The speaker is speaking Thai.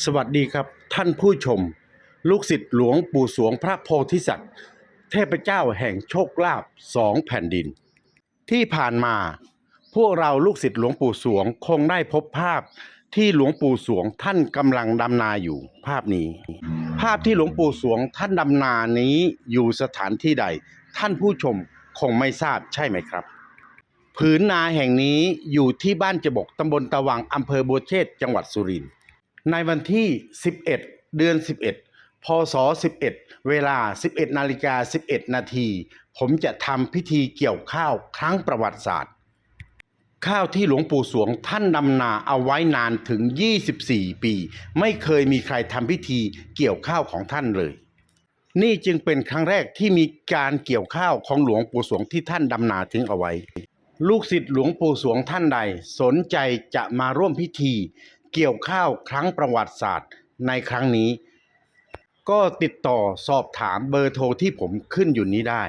สวัสดีครับท่านผู้ชม ลูกศิษย์หลวงปู่สวงพระโพธิสัตว์ เทพเจ้าแห่งโชคลาภสองแผ่นดิน ที่ผ่านมา พวกเราลูกศิษย์หลวงปู่สวงคงได้พบภาพที่หลวงปู่สวงท่านกำลังดำนาอยู่ภาพนี้ ภาพที่หลวงปู่สวงท่านดำนานี้อยู่สถานที่ใด ท่านผู้ชมคงไม่ทราบใช่ไหมครับ ผืนนาแห่งนี้อยู่ที่บ้านจบกตำบลตะวังอำเภอบัวเชษจังหวัดสุรินทร์ ในวันที่ 11 เดือน 11 พศ 11 เวลา 11 นาฬิกา 11 นาที ผมจะทำพิธีเกี่ยวข้าวครั้งประวัติศาสตร์ ข้าวที่หลวงปู่สวงท่านดำนาเอาไว้นานถึง 24 ปี ไม่เคยมีใครทำพิธีเกี่ยวข้าวของท่านเลย นี่จึงเป็นครั้งแรกที่มีการเกี่ยวข้าวของหลวงปู่สวงที่ท่านดำนาทิ้งเอาไว้ลูกศิษย์หลวงปู่สวงท่านใด สนใจจะมาร่วมพิธี เกี่ยวข้าวครั้งประวัติศาสตร์ในครั้งนี้ ก็ติดต่อสอบถามเบอร์โทรที่ผมขึ้นอยู่นี้ได้